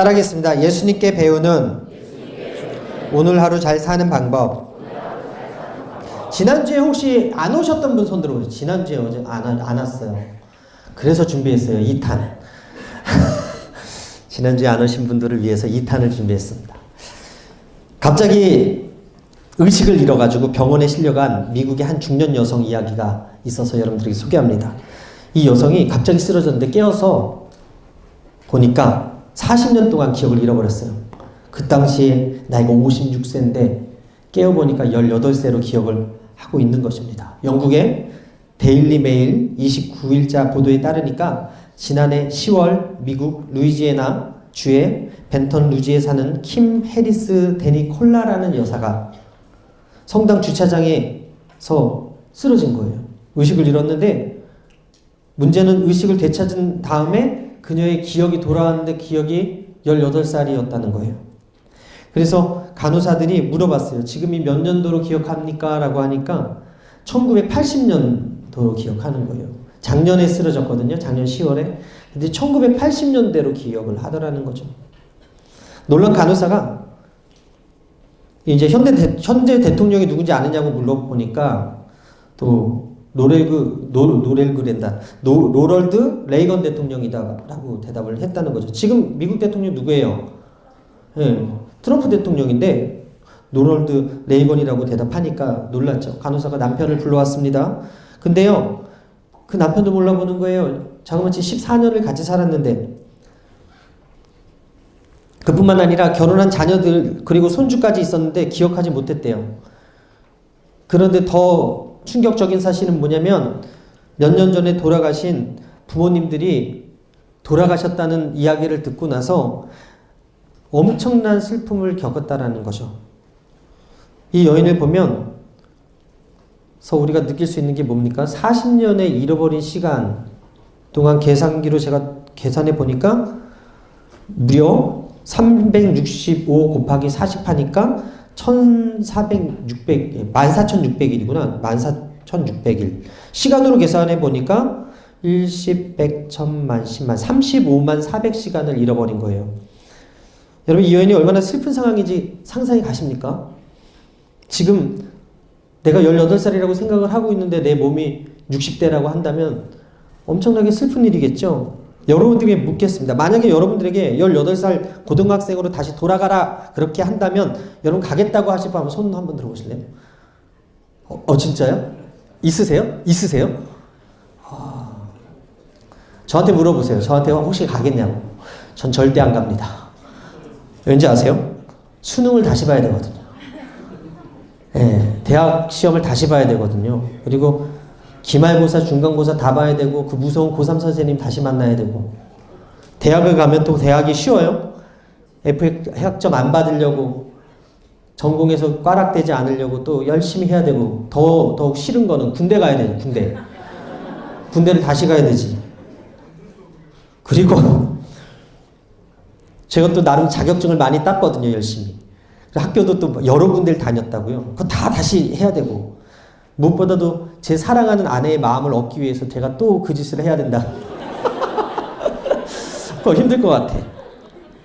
따라하겠습니다. 예수님께 배우는 오늘 하루 잘 사는 방법. 지난주에 혹시 안 오셨던 분 손 들어 보세요. 지난주에 어제 안, 와- 안 왔어요. 그래서 준비했어요. 2탄. 지난주에 안 오신 분들을 위해서 2탄을 준비했습니다. 갑자기 의식을 잃어가지고 병원에 실려간 미국의 한 중년 여성 이야기가 있어서 여러분들에게 소개합니다. 이 여성이 갑자기 쓰러졌는데 깨어서 보니까 40년 동안 기억을 잃어버렸어요. 그 당시에 나이가 56세인데 깨어보니까 18세로 기억을 하고 있는 것입니다. 영국의 데일리 메일 29일자 보도에 따르니까 지난해 10월 미국 루이지애나 주의 벤턴 루지에 사는 킴 해리스 데니 콜라라는 여사가 성당 주차장에서 쓰러진 거예요. 의식을 잃었는데 문제는 의식을 되찾은 다음에 그녀의 기억이 돌아왔는데 기억이 18살이었다는 거예요. 그래서 간호사들이 물어봤어요. 지금이 몇 년도로 기억합니까? 라고 하니까 1980년도로 기억하는 거예요. 작년에 쓰러졌거든요. 작년 10월에. 근데 1980년대로 기억을 하더라는 거죠. 놀란 간호사가 이제 현대 대, 현재 대통령이 누군지 아느냐고 물어보니까 또 노레그 노, 노렐그랜다 노, 로럴드 레이건 대통령이다라고 대답을 했다는 거죠. 지금 미국 대통령 누구예요? 예, 트럼프 대통령인데 노럴드 레이건이라고 대답하니까 놀랐죠. 간호사가 남편을 불러왔습니다. 근데요, 그 남편도 몰라보는 거예요. 자그마치 14년을 같이 살았는데 그뿐만 아니라 결혼한 자녀들 그리고 손주까지 있었는데 기억하지 못했대요. 그런데 더 충격적인 사실은 뭐냐면 몇 년 전에 돌아가신 부모님들이 돌아가셨다는 이야기를 듣고 나서 엄청난 슬픔을 겪었다라는 거죠. 이 여인을 보면 서 우리가 느낄 수 있는 게 뭡니까? 40년의 잃어버린 시간 동안 계산기로 제가 계산해 보니까 무려 365 곱하기 40 하니까 1400, 600, 14,600일이구나. 14,600일. 시간으로 계산해 보니까 1십, 100, 1000만, 10만, 35만 400시간을 잃어버린 거예요. 여러분, 이 여인이 얼마나 슬픈 상황인지 상상이 가십니까? 지금 내가 18살이라고 생각을 하고 있는데 내 몸이 60대라고 한다면 엄청나게 슬픈 일이겠죠? 여러분들에게 묻겠습니다. 만약에 여러분들에게 18살 고등학생으로 다시 돌아가라 그렇게 한다면 여러분 가겠다고 하실 분 손 한번 들어보실래요? 어, 어, 진짜요? 있으세요? 있으세요? 아, 저한테 물어보세요. 저한테 혹시 가겠냐고. 전 절대 안 갑니다. 왠지 아세요? 수능을 다시 봐야 되거든요. 예, 대학 시험을 다시 봐야 되거든요. 그리고 기말고사, 중간고사 다 봐야 되고 그 무서운 고3 선생님 다시 만나야 되고 대학을 가면 또 대학이 쉬워요. F 학점 안 받으려고 전공에서 꽈락되지 않으려고 또 열심히 해야 되고 더 더욱 싫은 거는 군대 가야 되죠. 군대. 군대를 다시 가야 되지. 그리고 제가 또 나름 자격증을 많이 땄거든요. 열심히. 학교도 또 여러 군데를 다녔다고요. 그거 다 다시 해야 되고 무엇보다도 제 사랑하는 아내의 마음을 얻기 위해서 제가 또 그 짓을 해야 된다. 그거 힘들 것 같아.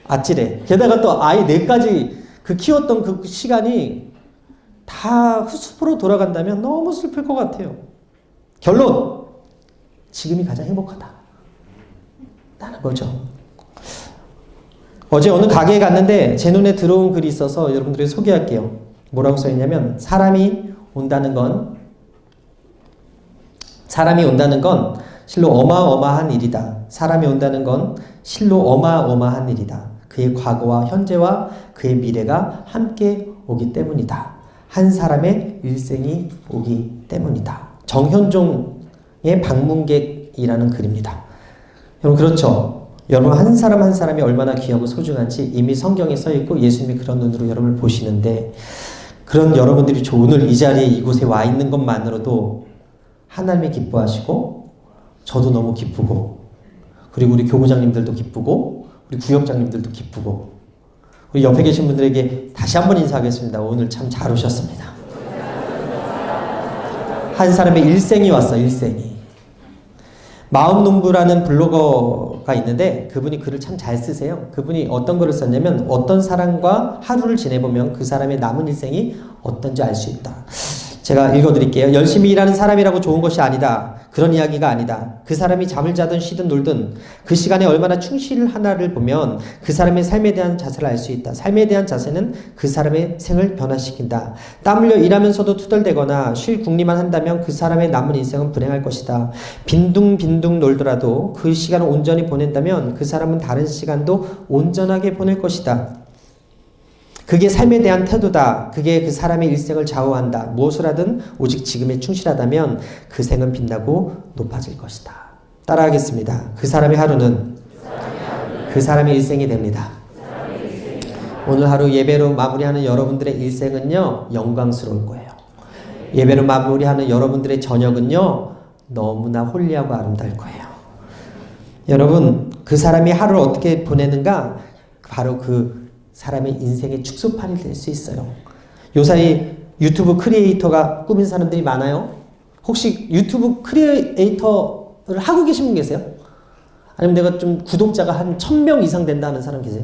아찔해. 게다가 또 아이 넷까지 그 키웠던 그 시간이 다 후수포로 돌아간다면 너무 슬플 것 같아요. 결론! 지금이 가장 행복하다. 라는 거죠. 어제 어느 가게에 갔는데 제 눈에 들어온 글이 있어서 여러분들에게 소개할게요. 뭐라고 써있냐면 사람이 온다는 건 사람이 온다는 건 실로 어마어마한 일이다. 사람이 온다는 건 실로 어마어마한 일이다. 그의 과거와 현재와 그의 미래가 함께 오기 때문이다. 한 사람의 일생이 오기 때문이다. 정현종의 방문객이라는 글입니다. 여러분 그렇죠? 여러분 한 사람 한 사람이 얼마나 귀하고 소중한지 이미 성경에 써 있고 예수님이 그런 눈으로 여러분을 보시는데 그런 여러분들이 저 오늘 이 자리에 이곳에 와 있는 것만으로도 하나님이 기뻐하시고 저도 너무 기쁘고 그리고 우리 교구장님들도 기쁘고 우리 구역장님들도 기쁘고 우리 옆에 계신 분들에게 다시 한번 인사하겠습니다. 오늘 참 잘 오셨습니다. 한 사람의 일생이 왔어 일생이 마음 농부라는 블로거가 있는데 그분이 글을 참 잘 쓰세요. 그분이 어떤 글을 썼냐면 어떤 사람과 하루를 지내보면 그 사람의 남은 일생이 어떤지 알 수 있다. 제가 읽어드릴게요. 열심히 일하는 사람이라고 좋은 것이 아니다. 그런 이야기가 아니다. 그 사람이 잠을 자든 쉬든 놀든 그 시간에 얼마나 충실하나를 보면 그 사람의 삶에 대한 자세를 알 수 있다. 삶에 대한 자세는 그 사람의 생을 변화시킨다. 땀 흘려 일하면서도 투덜대거나 쉴 궁리만 한다면 그 사람의 남은 인생은 불행할 것이다. 빈둥빈둥 놀더라도 그 시간을 온전히 보낸다면 그 사람은 다른 시간도 온전하게 보낼 것이다. 그게 삶에 대한 태도다. 그게 그 사람의 일생을 좌우한다. 무엇을 하든 오직 지금에 충실하다면 그 생은 빛나고 높아질 것이다. 따라하겠습니다. 그 사람의 하루는 그 사람의 일생이 됩니다. 오늘 하루 예배로 마무리하는 여러분들의 일생은요, 영광스러울 거예요. 예배로 마무리하는 여러분들의 저녁은요, 너무나 홀리하고 아름다울 거예요. 여러분, 그 사람이 하루를 어떻게 보내는가? 바로 그 사람의 인생의 축소판이 될 수 있어요. 요사이 유튜브 크리에이터가 꾸민 사람들이 많아요. 혹시 유튜브 크리에이터를 하고 계신 분 계세요? 아니면 내가 좀 구독자가 한 1000명 이상 된다 는 사람 계세요?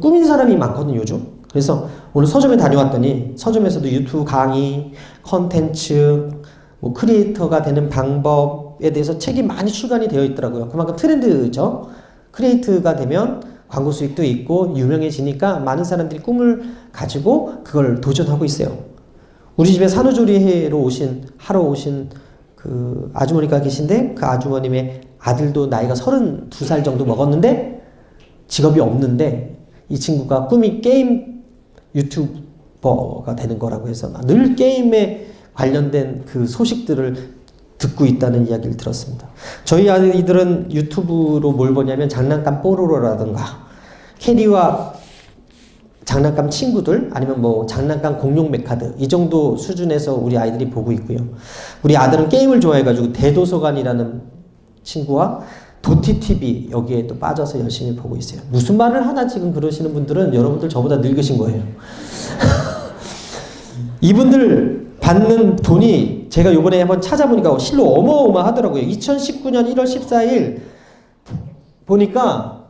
꾸민 사람이 많거든요, 요즘. 그래서 오늘 서점에 다녀왔더니 서점에서도 유튜브 강의, 컨텐츠, 뭐 크리에이터가 되는 방법에 대해서 책이 많이 출간이 되어 있더라고요. 그만큼 트렌드죠. 크리에이터가 되면 광고 수익도 있고 유명해지니까 많은 사람들이 꿈을 가지고 그걸 도전하고 있어요. 우리 집에 산후조리회로 오신 하러 오신 그 아주머니가 계신데 그 아주머님의 아들도 나이가 32살 정도 먹었는데 직업이 없는데 이 친구가 꿈이 게임 유튜버가 되는 거라고 해서 늘 게임에 관련된 그 소식들을 듣고 있다는 이야기를 들었습니다. 저희 아이들은 유튜브로 뭘 보냐면 장난감 뽀로로라든가 캐리와 장난감 친구들 아니면 뭐 장난감 공룡 메카드 이 정도 수준에서 우리 아이들이 보고 있고요. 우리 아들은 게임을 좋아해가지고 대도서관이라는 친구와 도티TV 여기에 또 빠져서 열심히 보고 있어요. 무슨 말을 하나 지금 그러시는 분들은 여러분들 저보다 늙으신 거예요. 이분들 받는 돈이 제가 요번에 한번 찾아보니까 실로 어마어마하더라고요. 2019년 1월 14일 보니까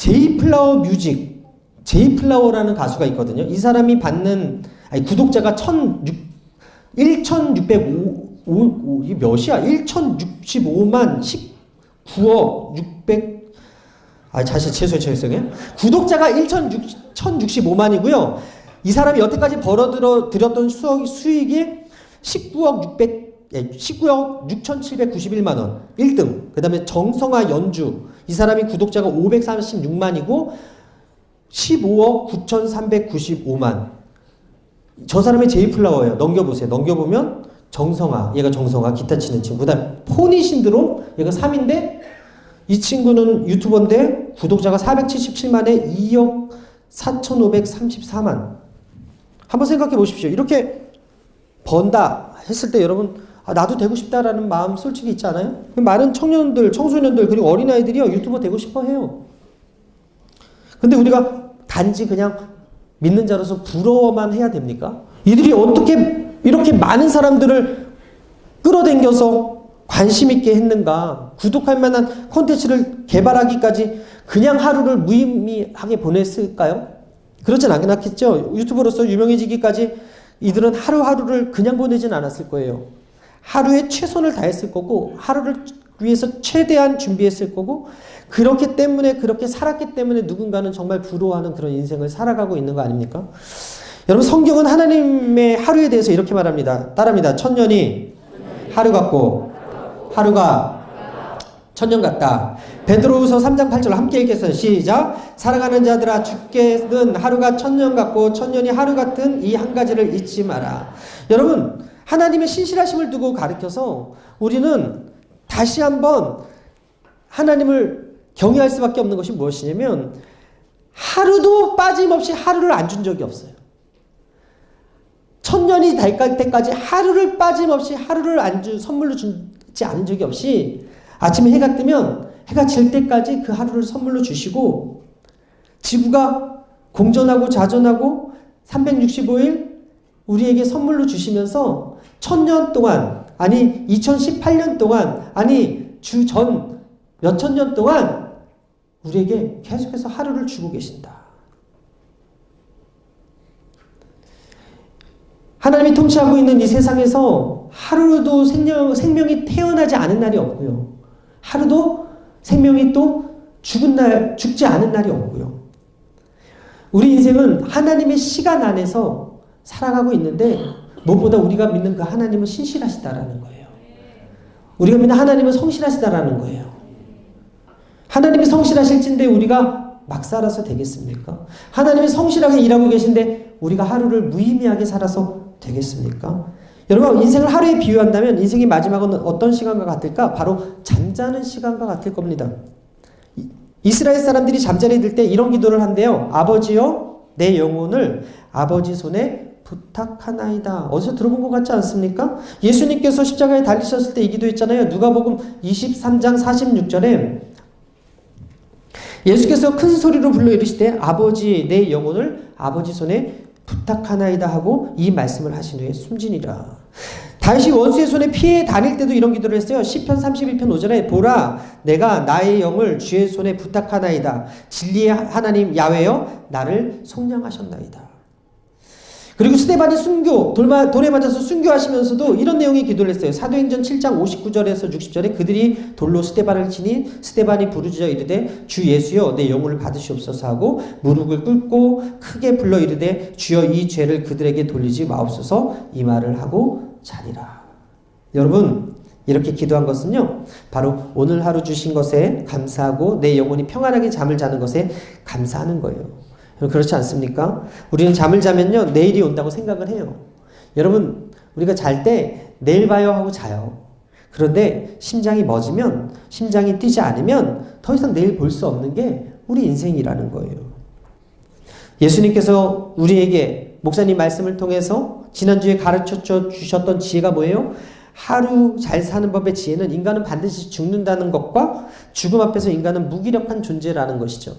제이플라워 뮤직, 제이플라워라는 가수가 있거든요. 이 사람이 받는 아니, 구독자가 1,605, 이 몇이야? 1,065만 19억 600, 아, 다시 최소의 죄송해요. 구독자가 1,065만이고요. 이 사람이 여태까지 벌어들어 드렸던 수익, 수익이 19억 600, 예, 19억 6,791만 원. 1등. 그 다음에 정성화 연주. 이 사람이 구독자가 536만이고 15억 9,395만. 저 사람이 제이플라워예요. 넘겨보세요. 넘겨보면 정성아, 얘가 정성아, 기타 치는 친구. 그 다음 포니 신드롬, 얘가 3인데 이 친구는 유튜버인데 구독자가 477만에 2억 4,534만. 한번 생각해 보십시오. 이렇게 번다 했을 때 여러분 아, 나도 되고 싶다라는 마음 솔직히 있지 않아요? 많은 청년들, 청소년들 그리고 어린 아이들이요 유튜버 되고 싶어 해요. 근데 우리가 단지 그냥 믿는 자로서 부러워만 해야 됩니까? 이들이 어떻게 이렇게 많은 사람들을 끌어당겨서 관심 있게 했는가? 구독할 만한 콘텐츠를 개발하기까지 그냥 하루를 무의미하게 보냈을까요? 그렇진 않겠죠. 유튜버로서 유명해지기까지 이들은 하루하루를 그냥 보내진 않았을 거예요. 하루에 최선을 다했을 거고 하루를 위해서 최대한 준비했을 거고 그렇기 때문에 그렇게 살았기 때문에 누군가는 정말 부러워하는 그런 인생을 살아가고 있는 거 아닙니까? 여러분 성경은 하나님의 하루에 대해서 이렇게 말합니다. 따라합니다. 천년이 하루 같고 하루가 천년 같다. 베드로후서 3장 8절 함께 읽겠습니다. 시작. 사랑하는 자들아 주께는 하루가 천년 같고 천년이 하루 같은 이 한 가지를 잊지 마라. 여러분 하나님의 신실하심을 두고 가르쳐서 우리는 다시 한번 하나님을 경외할 수밖에 없는 것이 무엇이냐면 하루도 빠짐없이 하루를 안 준 적이 없어요. 천년이 될 때까지 하루를 빠짐없이 하루를 안 주, 선물로 주지 않은 적이 없이 아침에 해가 뜨면 해가 질 때까지 그 하루를 선물로 주시고 지구가 공전하고 자전하고 365일 우리에게 선물로 주시면서 천년 동안 아니 2018년 동안 아니 주전 몇천 년 동안 우리에게 계속해서 하루를 주고 계신다. 하나님이 통치하고 있는 이 세상에서 하루도 생명, 생명이 태어나지 않은 날이 없고요. 하루도 생명이 또 죽은 날, 죽지 않은 날이 없고요. 우리 인생은 하나님의 시간 안에서 살아가고 있는데 무엇보다 우리가 믿는 그 하나님은 신실하시다라는 거예요. 우리가 믿는 하나님은 성실하시다라는 거예요. 하나님이 성실하실진데 우리가 막 살아서 되겠습니까? 하나님이 성실하게 일하고 계신데 우리가 하루를 무의미하게 살아서 되겠습니까? 여러분 인생을 하루에 비유한다면 인생의 마지막은 어떤 시간과 같을까? 바로 잠자는 시간과 같을 겁니다. 이스라엘 사람들이 잠자리 들 때 이런 기도를 한대요. 아버지요, 내 영혼을 아버지 손에 부탁하나이다. 어디서 들어본 것 같지 않습니까? 예수님께서 십자가에 달리셨을 때 이 기도했잖아요. 누가복음 23장 46절에 예수께서 큰 소리로 불러 이르시되 아버지 내 영혼을 아버지 손에 부탁하나이다 하고 이 말씀을 하신 후에 숨지니라. 다시 원수의 손에 피해 다닐 때도 이런 기도를 했어요. 시편 31편 5절에 보라 내가 나의 영을 주의 손에 부탁하나이다. 진리의 하나님 야외여 나를 속량하셨나이다. 그리고 스테반이 순교, 돌마, 돌에 맞아서 순교하시면서도 이런 내용의 기도를 했어요. 사도행전 7장 59절에서 60절에 그들이 돌로 스테반을 치니 스테반이 부르짖어 이르되 주 예수여 내 영혼을 받으시옵소서 하고 무릎을 꿇고 크게 불러 이르되 주여 이 죄를 그들에게 돌리지 마옵소서 이 말을 하고 자니라. 여러분 이렇게 기도한 것은요 바로 오늘 하루 주신 것에 감사하고 내 영혼이 평안하게 잠을 자는 것에 감사하는 거예요. 그렇지 않습니까? 우리는 잠을 자면요, 내일이 온다고 생각을 해요. 여러분, 우리가 잘 때 내일 봐요 하고 자요. 그런데 심장이 멎으면, 심장이 뛰지 않으면 더 이상 내일 볼 수 없는 게 우리 인생이라는 거예요. 예수님께서 우리에게 목사님 말씀을 통해서 지난주에 가르쳐 주셨던 지혜가 뭐예요? 하루 잘 사는 법의 지혜는 인간은 반드시 죽는다는 것과 죽음 앞에서 인간은 무기력한 존재라는 것이죠.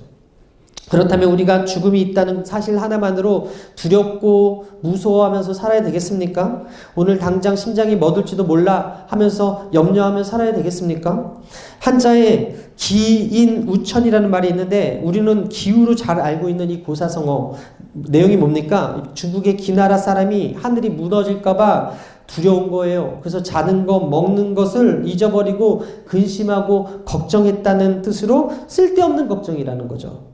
그렇다면 우리가 죽음이 있다는 사실 하나만으로 두렵고 무서워하면서 살아야 되겠습니까? 오늘 당장 심장이 멎을지도 몰라 하면서 염려하며 살아야 되겠습니까? 한자에 기인 우천이라는 말이 있는데 우리는 기후로 잘 알고 있는 이 고사성어 내용이 뭡니까? 중국의 기나라 사람이 하늘이 무너질까봐 두려운 거예요. 그래서 자는 것, 먹는 것을 잊어버리고 근심하고 걱정했다는 뜻으로 쓸데없는 걱정이라는 거죠.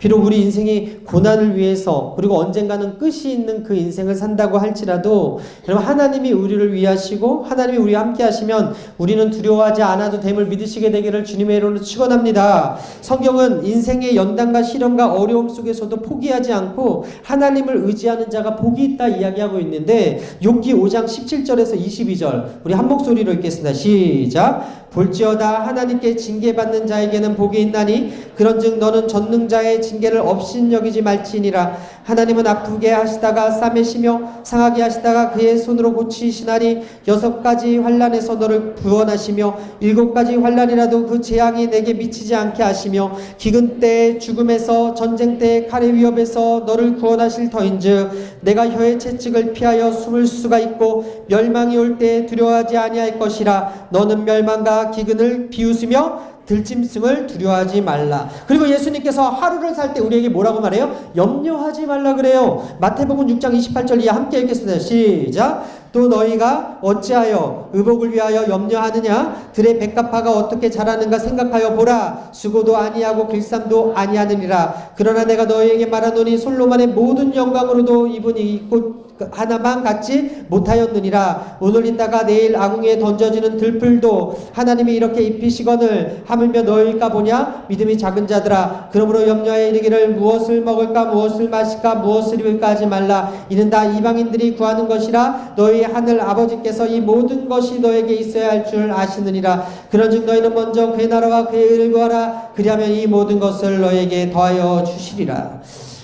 비록 우리 인생이 고난을 위해서 그리고 언젠가는 끝이 있는 그 인생을 산다고 할지라도 여러분 하나님이 우리를 위하시고 하나님이 우리와 함께 하시면 우리는 두려워하지 않아도 됨을 믿으시게 되기를 주님의 이름으로 축원합니다. 성경은 인생의 연단과 시련과 어려움 속에서도 포기하지 않고 하나님을 의지하는 자가 복이 있다 이야기하고 있는데 욥기 5장 17절에서 22절 우리 한 목소리로 읽겠습니다. 시작. 볼지어다 하나님께 징계받는 자에게는 복이 있나니 그런즉 너는 전능자의 징계를 업신여기지 말지니라. 하나님은 아프게 하시다가 싸매시며 상하게 하시다가 그의 손으로 고치시나니 여섯 가지 환란에서 너를 구원하시며 일곱 가지 환란이라도 그 재앙이 내게 미치지 않게 하시며 기근 때 죽음에서 전쟁 때 칼의 위협에서 너를 구원하실 터인즉 내가 혀의 채찍을 피하여 숨을 수가 있고 멸망이 올때 두려워하지 아니할 것이라. 너는 멸망과 기근을 비웃으며 들짐승을 두려워하지 말라. 그리고 예수님께서 하루를 살 때 우리에게 뭐라고 말해요? 염려하지 말라 그래요. 마태복음 6장 28절 이하 함께 읽겠습니다. 시작. 또 너희가 어찌하여 의복을 위하여 염려하느냐? 들의 백합화가 어떻게 자라는가 생각하여 보라. 수고도 아니하고 길쌈도 아니하느니라. 그러나 내가 너희에게 말하노니 솔로만의 모든 영광으로도 이분이 곧 하나만 갖지 못하였느니라. 오늘 있다가 내일 아궁에 던져지는 들풀도 하나님이 이렇게 입히시거늘 하물며 너희일까 보냐? 믿음이 작은 자들아. 그러므로 염려에 이르기를 무엇을 먹을까 무엇을 마실까 무엇을 입을까 하지 말라. 이는 다 이방인들이 구하는 것이라 너희 하늘 아버지께서 이 모든 것이 너에게 있어야 할 줄 아시느니라. 그런즉 너희는 먼저 그의 나라와 그의 의를 구하라. 그리하면 이 모든 것을 너에게 더하여 주시리라.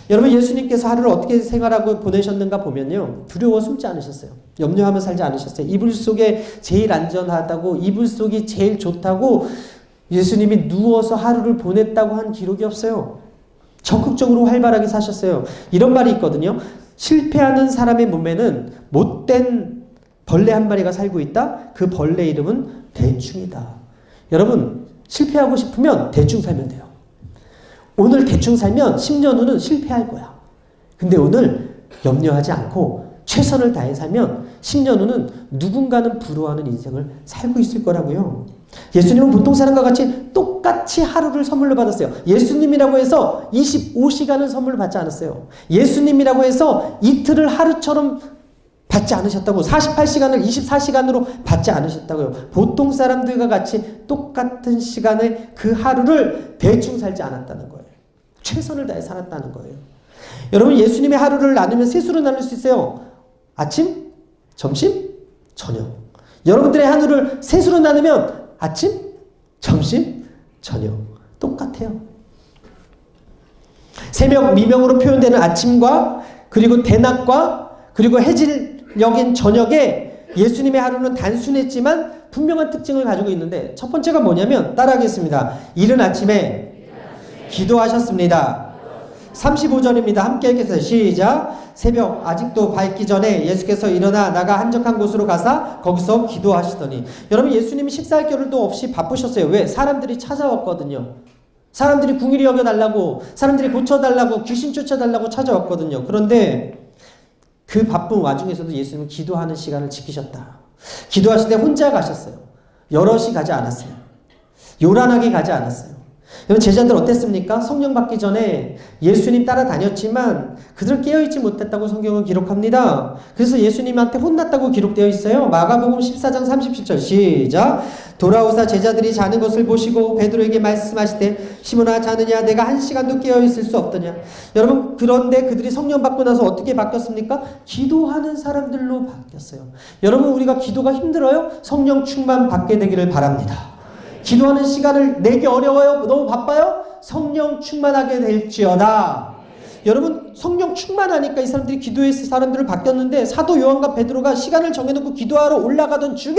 여러분 예수님께서 하루를 어떻게 생활하고 보내셨는가 보면요. 두려워 숨지 않으셨어요. 염려하며 살지 않으셨어요. 이불 속에 제일 안전하다고 이불 속이 제일 좋다고 예수님이 누워서 하루를 보냈다고 한 기록이 없어요. 적극적으로 활발하게 사셨어요. 이런 말이 있거든요. 실패하는 사람의 몸에는 못된 벌레 한 마리가 살고 있다. 그 벌레 이름은 대충이다. 여러분 실패하고 싶으면 대충 살면 돼요. 오늘 대충 살면 10년 후는 실패할 거야. 근데 오늘 염려하지 않고 최선을 다해 살면 10년 후는 누군가는 부러워하는 인생을 살고 있을 거라고요. 예수님은 보통 사람과 같이 똑같이 하루를 선물로 받았어요. 예수님이라고 해서 25시간을 선물로 받지 않았어요. 예수님이라고 해서 이틀을 하루처럼 받지 않으셨다고 48시간을 24시간으로 받지 않으셨다고요. 보통 사람들과 같이 똑같은 시간에 그 하루를 대충 살지 않았다는 거예요. 최선을 다해 살았다는 거예요. 여러분 예수님의 하루를 나누면 셋으로 나눌 수 있어요. 아침, 점심, 저녁. 여러분들의 하루를 셋으로 나누면 아침, 점심, 저녁. 똑같아요. 새벽 미명으로 표현되는 아침과 그리고 대낮과 그리고 해질 녘인 저녁에 예수님의 하루는 단순했지만 분명한 특징을 가지고 있는데 첫 번째가 뭐냐면 따라하겠습니다. 이른 아침에 기도하셨습니다. 35절입니다. 함께 읽겠어요. 시작. 새벽 아직도 밝기 전에 예수께서 일어나 나가 한적한 곳으로 가사 거기서 기도하시더니 여러분 예수님이 식사할 겨를도 없이 바쁘셨어요. 왜? 사람들이 찾아왔거든요. 사람들이 궁일이 여겨달라고 사람들이 고쳐달라고 귀신 쫓아달라고 찾아왔거든요. 그런데 그 바쁜 와중에서도 예수님은 기도하는 시간을 지키셨다. 기도하실 때 혼자 가셨어요. 여럿이 가지 않았어요. 요란하게 가지 않았어요. 여러분 제자들 어땠습니까? 성령 받기 전에 예수님 따라다녔지만 그들은 깨어있지 못했다고 성경은 기록합니다. 그래서 예수님한테 혼났다고 기록되어 있어요. 마가복음 14장 37절 시작 돌아오사 제자들이 자는 것을 보시고 베드로에게 말씀하시되 시몬아 자느냐 내가 한 시간도 깨어 있을 수 없더냐 여러분 그런데 그들이 성령 받고 나서 어떻게 바뀌었습니까? 기도하는 사람들로 바뀌었어요. 여러분 우리가 기도가 힘들어요? 성령 충만 받게 되기를 바랍니다. 기도하는 시간을 내기 어려워요? 너무 바빠요? 성령 충만하게 될지어다. 여러분 성령 충만하니까 이 사람들이 기도했을 사람들을 바뀌었는데 사도 요한과 베드로가 시간을 정해놓고 기도하러 올라가던 중에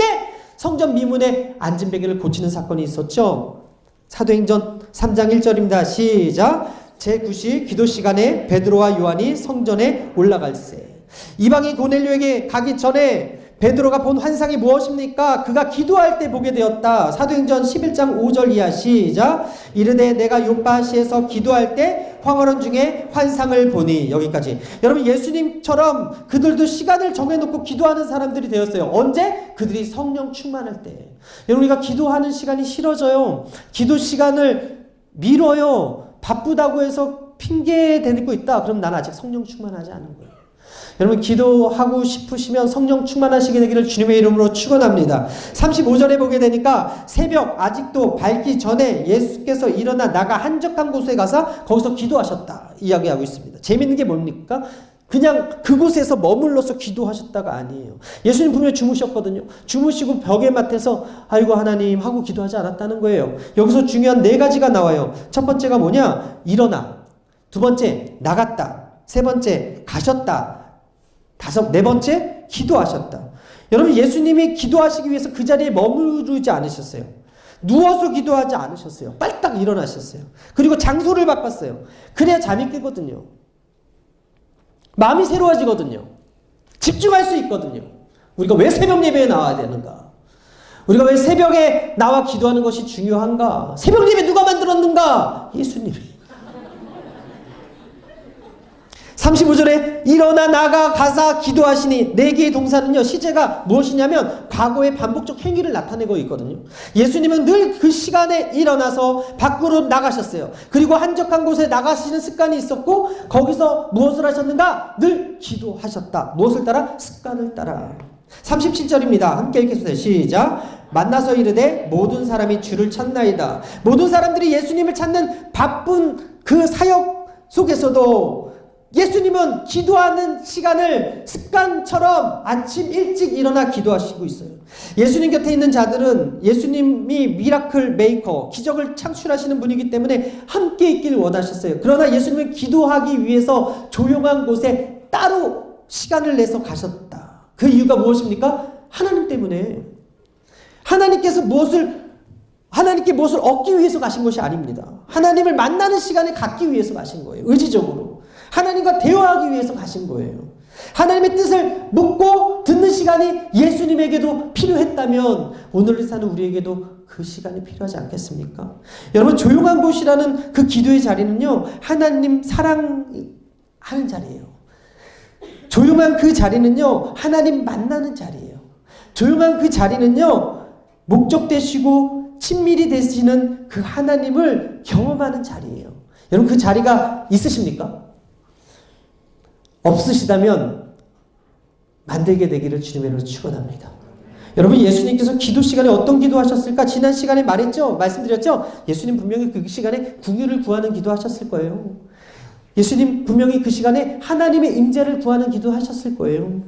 성전 미문에 앉은 베개를 고치는 사건이 있었죠. 사도행전 3장 1절입니다. 시작. 제9시 기도 시간에 베드로와 요한이 성전에 올라갈세. 이방인 고넬료에게 가기 전에 베드로가 본 환상이 무엇입니까? 그가 기도할 때 보게 되었다. 사도행전 11장 5절 이하 시작. 이르되 내가 요파시에서 기도할 때 황홀원 중에 환상을 보니 여기까지. 여러분 예수님처럼 그들도 시간을 정해놓고 기도하는 사람들이 되었어요. 언제? 그들이 성령 충만할 때. 여러분 우리가 기도하는 시간이 싫어져요. 기도 시간을 미뤄요. 바쁘다고 해서 핑계 대고 있다. 그럼 난 아직 성령 충만하지 않은 거예요. 여러분 기도하고 싶으시면 성령 충만하시게 되기를 주님의 이름으로 축원합니다. 35절에 보게 되니까 새벽 아직도 밝기 전에 예수께서 일어나 나가 한적한 곳에 가서 거기서 기도하셨다 이야기하고 있습니다. 재밌는 게 뭡니까? 그냥 그곳에서 머물러서 기도하셨다가 아니에요. 예수님 분명히 주무셨거든요. 주무시고 벽에 맡아서 아이고 하나님 하고 기도하지 않았다는 거예요. 여기서 중요한 네 가지가 나와요. 첫 번째가 뭐냐? 일어나. 두 번째 나갔다. 세 번째 가셨다. 다섯 네 번째 기도하셨다. 여러분 예수님이 기도하시기 위해서 그 자리에 머무르지 않으셨어요. 누워서 기도하지 않으셨어요. 빨딱 일어나셨어요. 그리고 장소를 바꿨어요. 그래야 잠이 깨거든요. 마음이 새로워지거든요. 집중할 수 있거든요. 우리가 왜 새벽 예배에 나와야 되는가? 우리가 왜 새벽에 나와 기도하는 것이 중요한가? 새벽 예배 누가 만들었는가? 예수님이. 35절에 일어나 나가 가사 기도하시니 네 개의 동사는요 시제가 무엇이냐면 과거의 반복적 행위를 나타내고 있거든요. 예수님은 늘 그 시간에 일어나서 밖으로 나가셨어요. 그리고 한적한 곳에 나가시는 습관이 있었고 거기서 무엇을 하셨는가? 늘 기도하셨다. 무엇을 따라? 습관을 따라. 37절입니다. 함께 읽겠습니다. 시작. 만나서 이르되 모든 사람이 주를 찾나이다. 모든 사람들이 예수님을 찾는 바쁜 그 사역 속에서도 예수님은 기도하는 시간을 습관처럼 아침 일찍 일어나 기도하시고 있어요. 예수님 곁에 있는 자들은 예수님이 미라클 메이커, 기적을 창출하시는 분이기 때문에 함께 있기를 원하셨어요. 그러나 예수님은 기도하기 위해서 조용한 곳에 따로 시간을 내서 가셨다. 그 이유가 무엇입니까? 하나님 때문에. 하나님께서 무엇을 하나님께 무엇을 얻기 위해서 가신 것이 아닙니다. 하나님을 만나는 시간을 갖기 위해서 가신 거예요. 의지적으로. 하나님과 대화하기 위해서 가신 거예요. 하나님의 뜻을 묻고 듣는 시간이 예수님에게도 필요했다면 오늘을 사는 우리에게도 그 시간이 필요하지 않겠습니까? 여러분 조용한 곳이라는 그 기도의 자리는요 하나님 사랑하는 자리예요. 조용한 그 자리는요 하나님 만나는 자리예요. 조용한 그 자리는요 목적 되시고 친밀히 되시는 그 하나님을 경험하는 자리예요. 여러분 그 자리가 있으십니까? 없으시다면 만들게 되기를 주님의 이름으로 축원합니다. 여러분 예수님께서 기도 시간에 어떤 기도하셨을까? 지난 시간에 말했죠. 말씀드렸죠. 예수님 분명히 그 시간에 궁유를 구하는 기도하셨을 거예요. 예수님 분명히 그 시간에 하나님의 임재를 구하는 기도하셨을 거예요.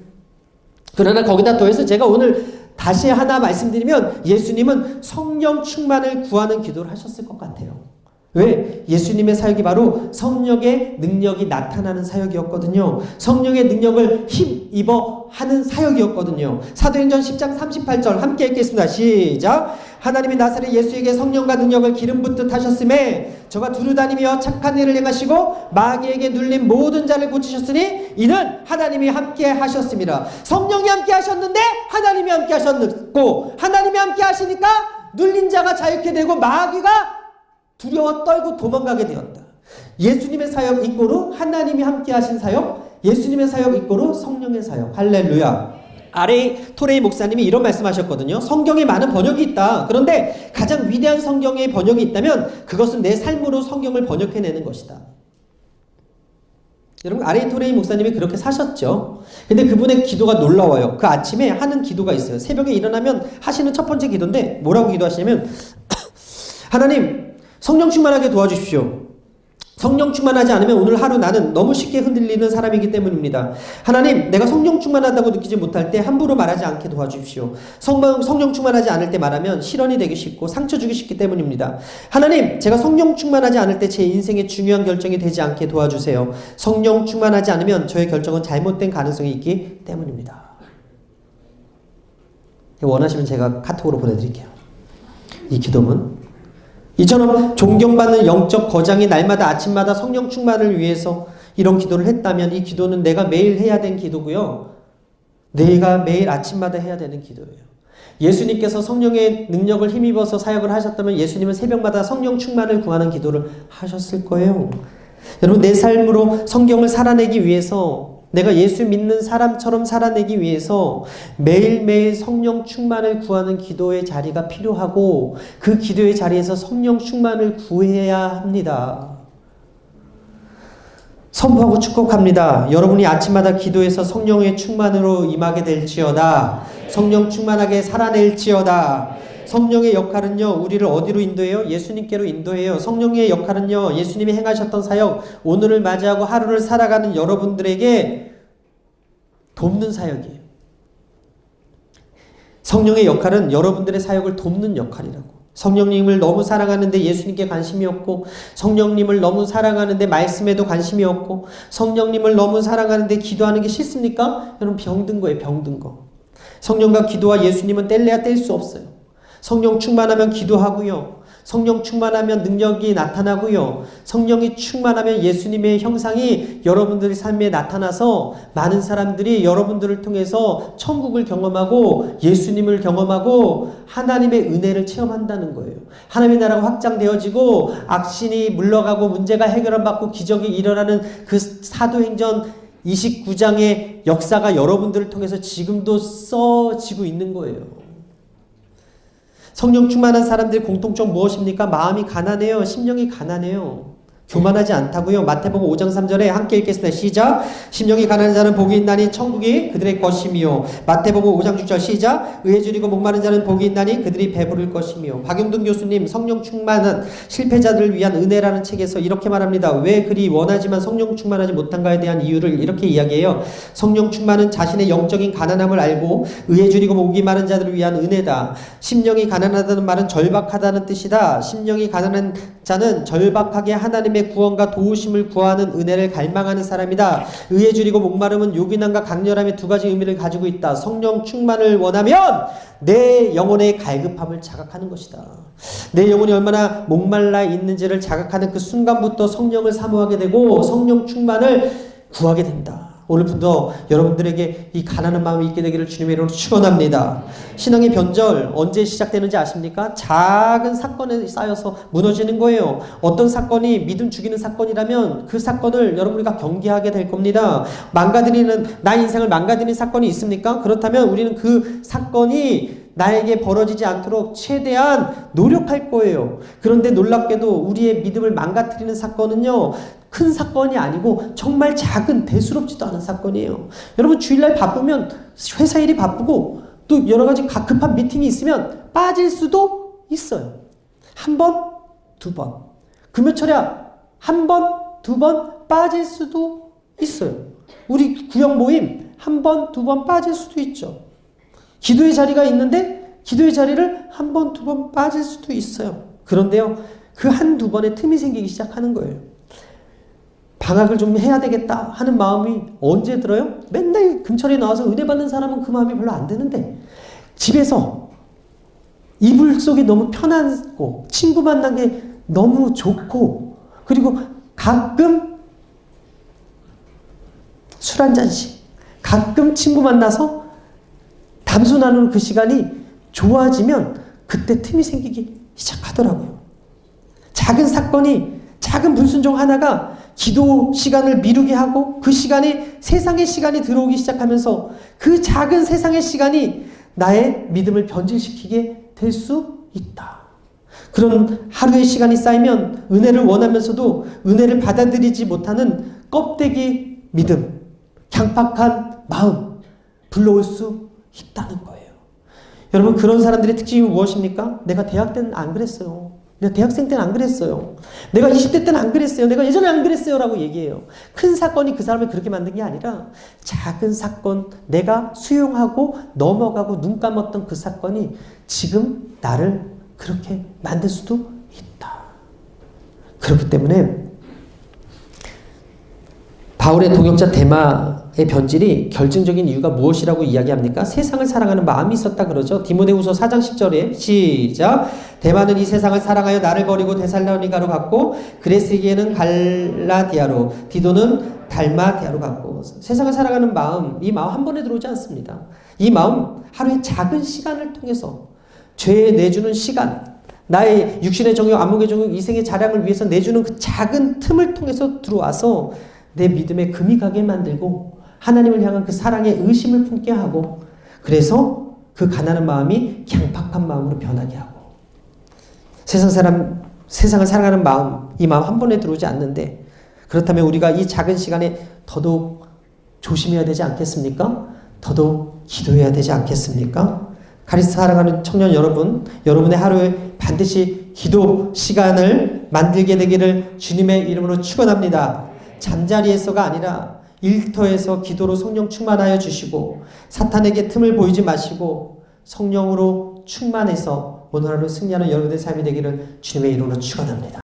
그러나 거기다 더해서 제가 오늘 다시 하나 말씀드리면 예수님은 성령 충만을 구하는 기도를 하셨을 것 같아요. 왜? 예수님의 사역이 바로 성령의 능력이 나타나는 사역이었거든요. 성령의 능력을 힘입어 하는 사역이었거든요. 사도행전 10장 38절 함께 읽겠습니다. 시작. 하나님이 나사렛 예수에게 성령과 능력을 기름 붓듯 하셨음에 저가 두루 다니며 착한 일을 행하시고 마귀에게 눌린 모든 자를 고치셨으니 이는 하나님이 함께 하셨습니다. 성령이 함께 하셨는데 하나님이 함께 하셨고 하나님이 함께 하시니까 눌린 자가 자유케 되고 마귀가 두려워 떨고 도망가게 되었다. 예수님의 사역 이꼬로 하나님이 함께 하신 사역, 예수님의 사역 이꼬로 성령의 사역. 할렐루야. 아래 토레이 목사님이 이런 말씀하셨거든요. 성경에 많은 번역이 있다. 그런데 가장 위대한 성경의 번역이 있다면 그것은 내 삶으로 성경을 번역해내는 것이다. 여러분 아레이 토레이 목사님이 그렇게 사셨죠. 근데 그분의 기도가 놀라워요. 그 아침에 하는 기도가 있어요. 새벽에 일어나면 하시는 첫 번째 기도인데 뭐라고 기도하시냐면 하나님 성령 충만하게 도와주십시오. 성령 충만하지 않으면 오늘 하루 나는 너무 쉽게 흔들리는 사람이기 때문입니다. 하나님, 내가 성령 충만하다고 느끼지 못할 때 함부로 말하지 않게 도와주십시오. 성령, 성령 충만하지 않을 때 말하면 실언이 되기 쉽고 상처 주기 쉽기 때문입니다. 하나님, 제가 성령 충만하지 않을 때 제 인생의 중요한 결정이 되지 않게 도와주세요. 성령 충만하지 않으면 저의 결정은 잘못된 가능성이 있기 때문입니다. 원하시면 제가 카톡으로 보내드릴게요. 이 기도문 이처럼 존경받는 영적 거장이 날마다 아침마다 성령 충만을 위해서 이런 기도를 했다면 이 기도는 내가 매일 해야 되는 기도고요. 내가 매일 아침마다 해야 되는 기도예요. 예수님께서 성령의 능력을 힘입어서 사역을 하셨다면 예수님은 새벽마다 성령 충만을 구하는 기도를 하셨을 거예요. 여러분 내 삶으로 성경을 살아내기 위해서 내가 예수 믿는 사람처럼 살아내기 위해서 매일매일 성령 충만을 구하는 기도의 자리가 필요하고 그 기도의 자리에서 성령 충만을 구해야 합니다. 선포하고 축복합니다. 여러분이 아침마다 기도해서 성령의 충만으로 임하게 될지어다. 성령 충만하게 살아낼지어다. 성령의 역할은요, 우리를 어디로 인도해요? 예수님께로 인도해요. 성령의 역할은요, 예수님이 행하셨던 사역, 오늘을 맞이하고 하루를 살아가는 여러분들에게 돕는 사역이에요. 성령의 역할은 여러분들의 사역을 돕는 역할이라고. 성령님을 너무 사랑하는데 예수님께 관심이 없고, 성령님을 너무 사랑하는데 말씀에도 관심이 없고, 성령님을 너무 사랑하는데 기도하는 게 싫습니까? 여러분 병든 거예요, 병든 거. 성령과 기도와 예수님은 뗄래야 뗄 수 없어요. 성령 충만하면 기도하고요. 성령 충만하면 능력이 나타나고요. 성령이 충만하면 예수님의 형상이 여러분들의 삶에 나타나서 많은 사람들이 여러분들을 통해서 천국을 경험하고 예수님을 경험하고 하나님의 은혜를 체험한다는 거예요. 하나님의 나라가 확장되어지고 악신이 물러가고 문제가 해결받고 기적이 일어나는 그 사도행전 29장의 역사가 여러분들을 통해서 지금도 써지고 있는 거예요. 성령 충만한 사람들의 공통점 무엇입니까? 마음이 가난해요. 심령이 가난해요. 교만하지 않다고요. 마태복음 5장 3절에 함께 읽겠습니다. 시작. 심령이 가난한 자는 복이 있나니 천국이 그들의 것이며 마태복음 5장 6절 시작. 의에 줄이고 목마른 자는 복이 있나니 그들이 배부를 것이며 박용동 교수님 성령 충만한 실패자들을 위한 은혜라는 책에서 이렇게 말합니다. 왜 그리 원하지만 성령 충만하지 못한가에 대한 이유를 이렇게 이야기해요. 성령 충만은 자신의 영적인 가난함을 알고 의에 줄이고 목이 마른 자들을 위한 은혜다. 심령이 가난하다는 말은 절박하다는 뜻이다. 심령이 가난한 자는 절박하게 하나님의 구원과 도우심을 구하는 은혜를 갈망하는 사람이다. 의에 줄이고 목마름은 요긴함과 강렬함의 두 가지 의미를 가지고 있다. 성령 충만을 원하면 내 영혼의 갈급함을 자각하는 것이다. 내 영혼이 얼마나 목말라 있는지를 자각하는 그 순간부터 성령을 사모하게 되고 성령 충만을 구하게 된다. 오늘부터 여러분들에게 이 가난한 마음이 있게 되기를 주님의 이름으로 축원합니다. 신앙의 변절 언제 시작되는지 아십니까? 작은 사건에 쌓여서 무너지는 거예요. 어떤 사건이 믿음 죽이는 사건이라면 그 사건을 여러분과 경계하게 될 겁니다. 망가뜨리는 나 인생을 망가뜨리는 사건이 있습니까? 그렇다면 우리는 그 사건이 나에게 벌어지지 않도록 최대한 노력할 거예요. 그런데 놀랍게도 우리의 믿음을 망가뜨리는 사건은요, 큰 사건이 아니고 정말 작은 대수롭지도 않은 사건이에요. 여러분 주일날 바쁘면 회사 일이 바쁘고 또 여러 가지 가- 급한 미팅이 있으면 빠질 수도 있어요. 한 번, 두 번. 금요철야 한 번, 두 번 빠질 수도 있어요. 우리 구역 모임 한 번, 두 번 빠질 수도 있죠. 기도의 자리가 있는데 기도의 자리를 한 번, 두 번 빠질 수도 있어요. 그런데요, 그 한 두 번의 틈이 생기기 시작하는 거예요. 방학을 좀 해야 되겠다 하는 마음이 언제 들어요? 맨날 금철에 나와서 은혜 받는 사람은 그 마음이 별로 안 드는데 집에서 이불 속이 너무 편하고 친구 만난 게 너무 좋고 그리고 가끔 술 한 잔씩 가끔 친구 만나서 담소 나누는 그 시간이 좋아지면 그때 틈이 생기기 시작하더라고요. 작은 사건이 작은 불순종 하나가 기도 시간을 미루게 하고 그 시간에 세상의 시간이 들어오기 시작하면서 그 작은 세상의 시간이 나의 믿음을 변질시키게 될 수 있다. 그런 하루의 시간이 쌓이면 은혜를 원하면서도 은혜를 받아들이지 못하는 껍데기 믿음, 강팍한 마음 불러올 수 있다는 거예요. 여러분 그런 사람들의 특징이 무엇입니까? 내가 대학 때는 안 그랬어요. 내가 대학생 때는 안 그랬어요. 내가 20대 때는 안 그랬어요. 내가 예전에 안 그랬어요. 라고 얘기해요. 큰 사건이 그 사람을 그렇게 만든 게 아니라 작은 사건, 내가 수용하고 넘어가고 눈 감았던 그 사건이 지금 나를 그렇게 만들 수도 있다. 그렇기 때문에 바울의 동역자 데마 의 변질이 결정적인 이유가 무엇이라고 이야기합니까? 세상을 사랑하는 마음이 있었다 그러죠. 디모데후서 4장 10절에 시작 데마는 이 세상을 사랑하여 나를 버리고 데살로니가로 갔고 그레스에게는 갈라디아로 디도는 달마디아로 갔고 세상을 사랑하는 마음 이 마음 한 번에 들어오지 않습니다. 이 마음 하루의 작은 시간을 통해서 죄에 내주는 시간 나의 육신의 정욕, 안목의 정욕, 이생의 자랑을 위해서 내주는 그 작은 틈을 통해서 들어와서 내 믿음에 금이 가게 만들고 하나님을 향한 그 사랑의 의심을 품게 하고 그래서 그 가난한 마음이 강팍한 마음으로 변하게 하고 세상 사람 세상을 사랑하는 마음 이 마음 한 번에 들어오지 않는데 그렇다면 우리가 이 작은 시간에 더더욱 조심해야 되지 않겠습니까? 더더욱 기도해야 되지 않겠습니까? 카리스 사랑하는 청년 여러분, 여러분의 하루에 반드시 기도 시간을 만들게 되기를 주님의 이름으로 축원합니다. 잠자리에서가 아니라 일터에서 기도로 성령 충만하여 주시고 사탄에게 틈을 보이지 마시고 성령으로 충만해서 오늘 하루 승리하는 여러분의 삶이 되기를 주님의 이름으로 축원합니다.